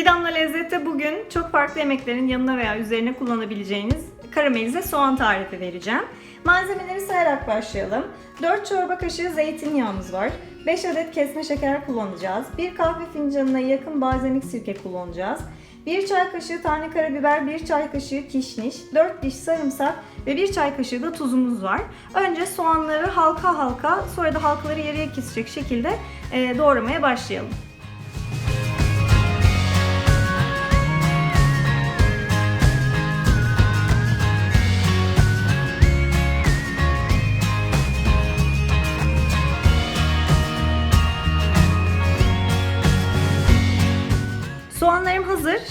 Bir damla lezzette bugün çok farklı yemeklerin yanına veya üzerine kullanabileceğiniz karamelize soğan tarifi vereceğim. Malzemeleri sayarak başlayalım. 4 çorba kaşığı zeytinyağımız var. 5 adet kesme şeker kullanacağız. 1 kahve fincanına yakın balzamik sirke kullanacağız. 1 çay kaşığı tane karabiber, 1 çay kaşığı kişniş, 4 diş sarımsak ve 1 çay kaşığı da tuzumuz var. Önce soğanları halka halka sonra da halkaları yarıya kesecek şekilde e, doğramaya başlayalım.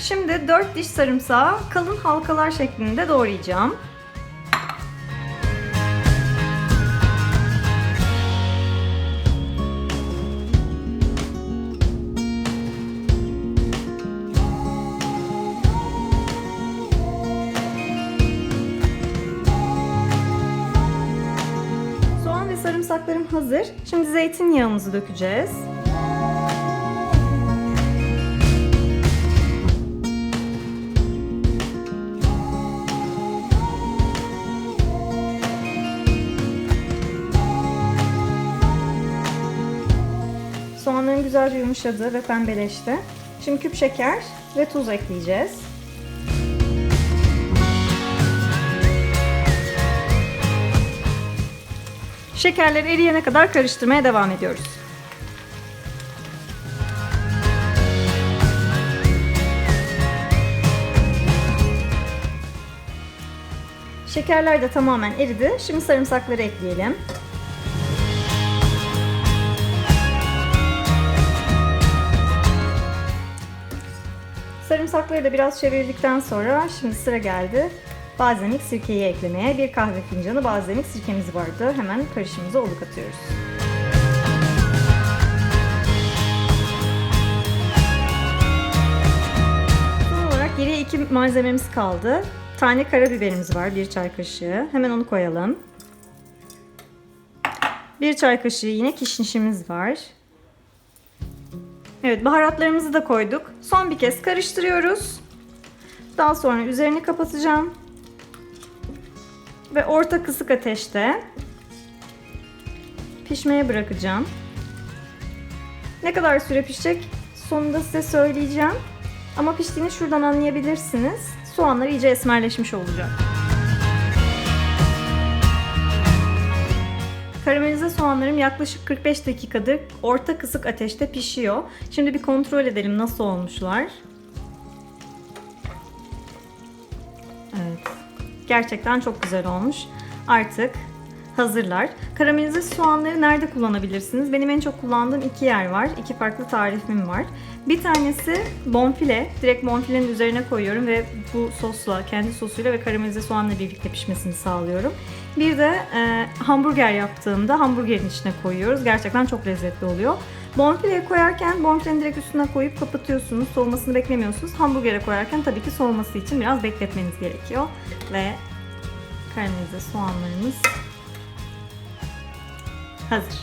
Şimdi 4 diş sarımsağı kalın halkalar şeklinde doğrayacağım. Sarımsaklarım hazır. Şimdi zeytinyağımızı dökeceğiz. Soğanların güzelce yumuşadı ve pembeleşti. Şimdi küp şeker ve tuz ekleyeceğiz. Şekerler eriyene kadar karıştırmaya devam ediyoruz. Şekerler de tamamen eridi. Şimdi sarımsakları ekleyelim. Sarımsakları da biraz çevirdikten sonra şimdi sıra geldi balzamik sirkeyi eklemeye. Bir kahve fincanı balzamik sirkemiz vardı. Hemen karışımımıza oluk atıyoruz. Son olarak geriye iki malzememiz kaldı. Tane karabiberimiz var, bir çay kaşığı. Hemen onu koyalım. Bir çay kaşığı yine kişnişimiz var. Evet baharatlarımızı da koyduk. Son bir kez karıştırıyoruz. Daha sonra üzerini kapatacağım. Ve orta kısık ateşte pişmeye bırakacağım. Ne kadar süre pişecek sonunda size söyleyeceğim. Ama piştiğini şuradan anlayabilirsiniz. Soğanlar iyice esmerleşmiş olacak. Karamelize soğanlarım yaklaşık 45 dakikadır orta kısık ateşte pişiyor. Şimdi bir kontrol edelim nasıl olmuşlar. Evet. Gerçekten çok güzel olmuş. Artık hazırlar. Karamelize soğanları nerede kullanabilirsiniz? Benim en çok kullandığım iki yer var. İki farklı tarifim var. Bir tanesi bonfile. Direkt bonfilenin üzerine koyuyorum ve bu sosla, kendi sosuyla ve karamelize soğanla birlikte pişmesini sağlıyorum. Bir de e, hamburger yaptığımda hamburgerin içine koyuyoruz. Gerçekten çok lezzetli oluyor. Bonfileye koyarken bonfilenin direkt üstüne koyup kapatıyorsunuz. Soğumasını beklemiyorsunuz. Hamburgere koyarken tabii ki soğuması için biraz bekletmeniz gerekiyor. Ve karamelize soğanlarımız hazır.